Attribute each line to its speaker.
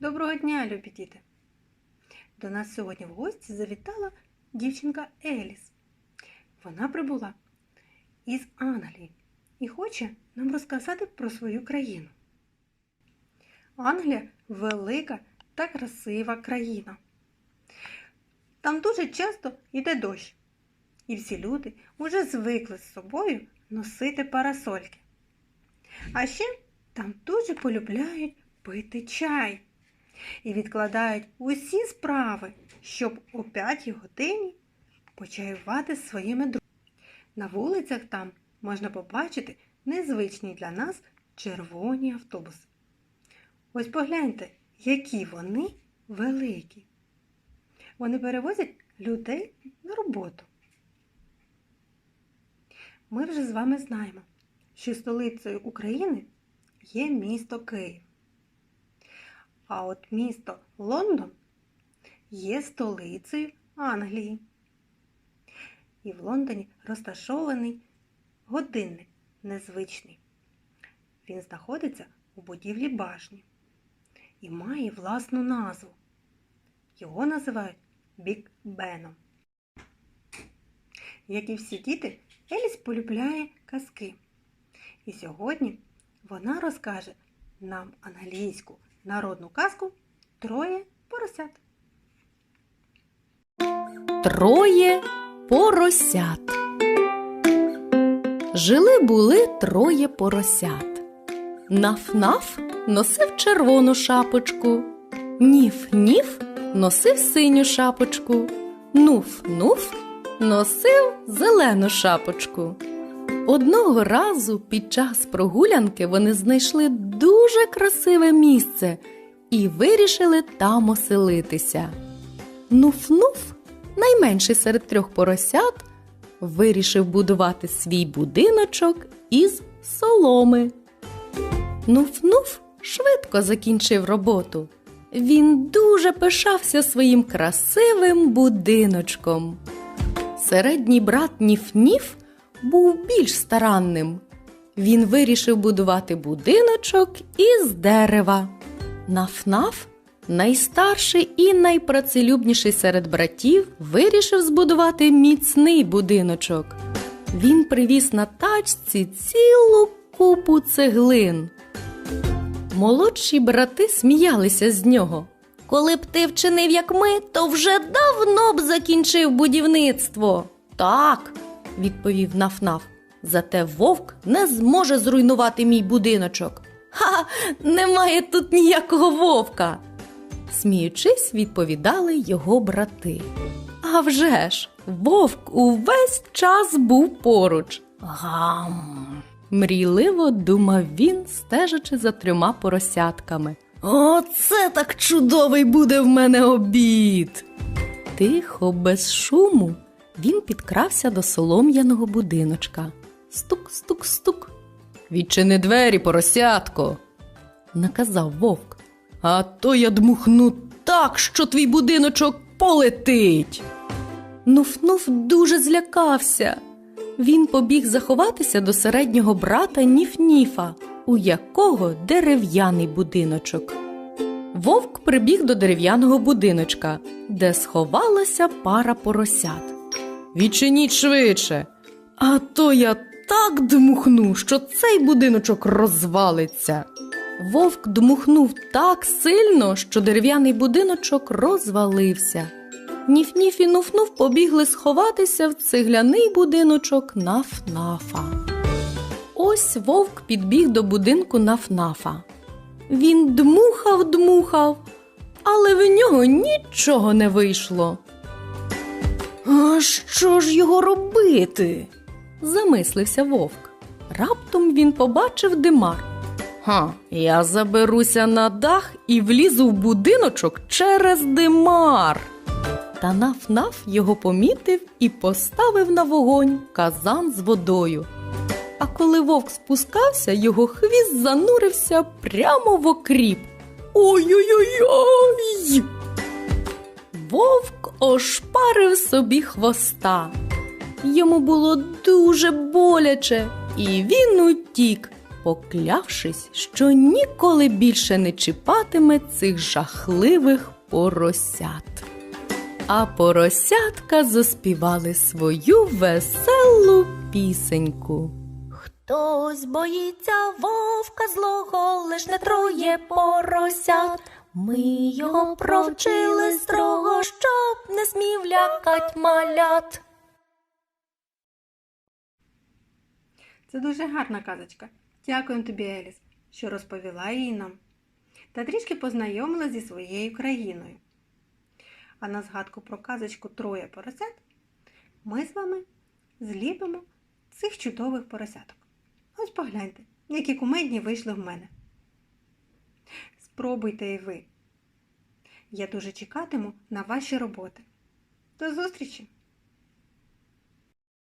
Speaker 1: Доброго дня, любі діти! До нас сьогодні в гості завітала дівчинка Еліс. Вона прибула із Англії і хоче нам розказати про свою країну. Англія велика та красива країна. Там дуже часто йде дощ, і всі люди вже звикли з собою носити парасольки. А ще там дуже полюбляють пити чай і відкладають усі справи, щоб о п'ятій годині почаювати з своїми друзями. На вулицях там можна побачити незвичні для нас червоні автобуси. Ось погляньте, які вони великі. Вони перевозять людей на роботу. Ми вже з вами знаємо, що столицею України є місто Київ. А от місто Лондон є столицею Англії. І в Лондоні розташований годинник незвичний. Він знаходиться у будівлі башні і має власну назву. Його називають Біг Беном. Як і всі діти, Еліс полюбляє казки. І сьогодні вона розкаже нам англійську народну казку Троє поросят.
Speaker 2: Троє поросят. Жили були троє поросят. Наф-наф носив червону шапочку. Ніф-ніф носив синю шапочку. Нуф-нуф носив зелену шапочку. Одного разу під час прогулянки вони знайшли дуже красиве місце і вирішили там оселитися. Нуф-нуф, найменший серед трьох поросят, вирішив будувати свій будиночок із соломи. Нуф-нуф швидко закінчив роботу. Він дуже пишався своїм красивим будиночком. Середній брат Ніф-Ніф був більш старанним. Він вирішив будувати будиночок із дерева. Наф-наф, найстарший і найпрацелюбніший серед братів, вирішив збудувати міцний будиночок. Він привіз на тачці цілу купу цеглин. Молодші брати сміялися з нього. Коли б ти вчинив, як ми, то вже давно б закінчив будівництво. Так, відповів Наф-Наф. Зате вовк не зможе зруйнувати мій будиночок. Ха, немає тут ніякого вовка. Сміючись, відповідали його брати. А вже ж, вовк увесь час був поруч. Гам. Мрійливо думав він, стежачи за трьома поросятками. Оце так чудовий буде в мене обід. Тихо, без шуму, він підкрався до солом'яного будиночка. Стук, стук, стук. Відчини двері, поросятко, наказав вовк. А то я дмухну так, що твій будиночок полетить. Нуф-нуф дуже злякався. Він побіг заховатися до середнього брата Ніф-Ніфа, у якого дерев'яний будиночок. Вовк прибіг до дерев'яного будиночка, де сховалася пара поросят. Відчиніть швидше, а то я так дмухну, що цей будиночок розвалиться. Вовк дмухнув так сильно, що дерев'яний будиночок розвалився. Ніф-ніф і нуф-нуф побігли сховатися в цегляний будиночок Наф-Нафа. Ось вовк підбіг до будинку Наф-Нафа. Він дмухав, дмухав, але в нього нічого не вийшло. А що ж його робити? замислився вовк. Раптом він побачив димар. Ха, я заберуся на дах і влізу в будиночок через димар. Та наф-наф його помітив і поставив на вогонь казан з водою. А коли вовк спускався, його хвіст занурився прямо в окріп. Ой-ой-ой! Вовк ошпарив собі хвоста. Йому було дуже боляче, і він утік, поклявшись, що ніколи більше не чіпатиме цих жахливих поросят. А поросятка заспівали свою веселу пісеньку.
Speaker 3: Хтось боїться вовка злого, лиш не троє поросят. Ми його провчили строго, щоб не смів лякать малят.
Speaker 1: Це дуже гарна казочка. Дякуємо тобі, Еліс, що розповіла її нам та трішки познайомила зі своєю країною. А на згадку про казочку Троє поросят ми з вами зліпимо цих чудових поросяток. Ось погляньте, які кумедні вийшли в мене. Спробуйте і ви. Я дуже чекатиму на ваші роботи. До зустрічі!